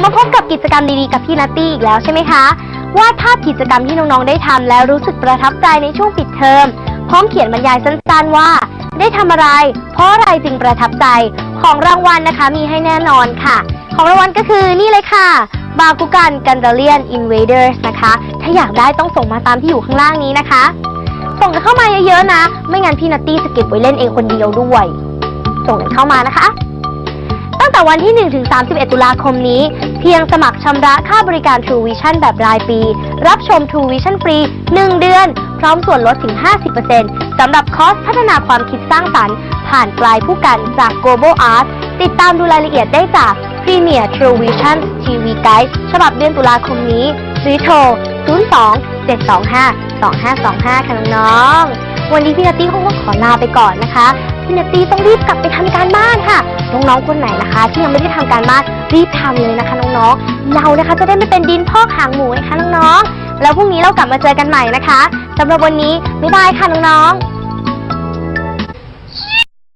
บมาพบกับกิจกรรมดีๆกับพี่นัตตี้อีกแล้วใช่ไหมคะ วาดภาพกิจกรรมที่น้องๆได้ทำแล้วรู้สึกประทับใจในช่วงปิดเทอม พร้อมเขียนบรรยายสั้นๆว่า ได้ทำอะไร เพราะอะไรจึงประทับใจ ของรางวัลนะคะมีให้แน่นอนค่ะ ของรางวัลก็คือนี่เลยค่ะ บาคุกันกันดาเลียนอินเวเดอร์สนะคะ ถ้าอยากได้ต้องส่งมาตามที่อยู่ข้างล่างนี้นะคะ ส่งกันเข้ามาเยอะๆนะ ไม่งั้นพี่นัตตี้จะเก็บไว้เล่นเองคนเดียวด้วย ส่งกันเข้ามานะคะ แต่วันที่ 1 ถึง 31 ตุลาคมนี้ เพียงสมัครชำระค่าบริการ True Vision แบบรายปี รับชม True Vision ฟรี 1 เดือน พร้อมส่วนลดถึง 50%สำหรับคอร์สพัฒนาความคิดสร้างสรรค์ ผ่านปลายผู้กันจาก Global Art ติดตามดูรายละเอียดได้จาก Premier True Vision TV Guide ฉบับเดือนตุลาคมนี้หรือโทร 02 725 2525 ค่ะน้องๆวันนี้พี่นัตตี้คงต้องขอลาไปก่อนนะคะินัตตี้ต้องรีบกลับไปทำการบ้านค่ะ น้องๆคนไหนนะคะ ที่ยังไม่ได้ทำการบ้านรีบทำเลยนะคะน้องๆ เรานะคะจะได้ไม่เป็นดินพอกหางหมูนะคะน้องๆ แล้วพรุ่งนี้เรากลับมาเจอกันใหม่นะคะสำหรับวันนี้บ๊ายบายค่ะน้องๆ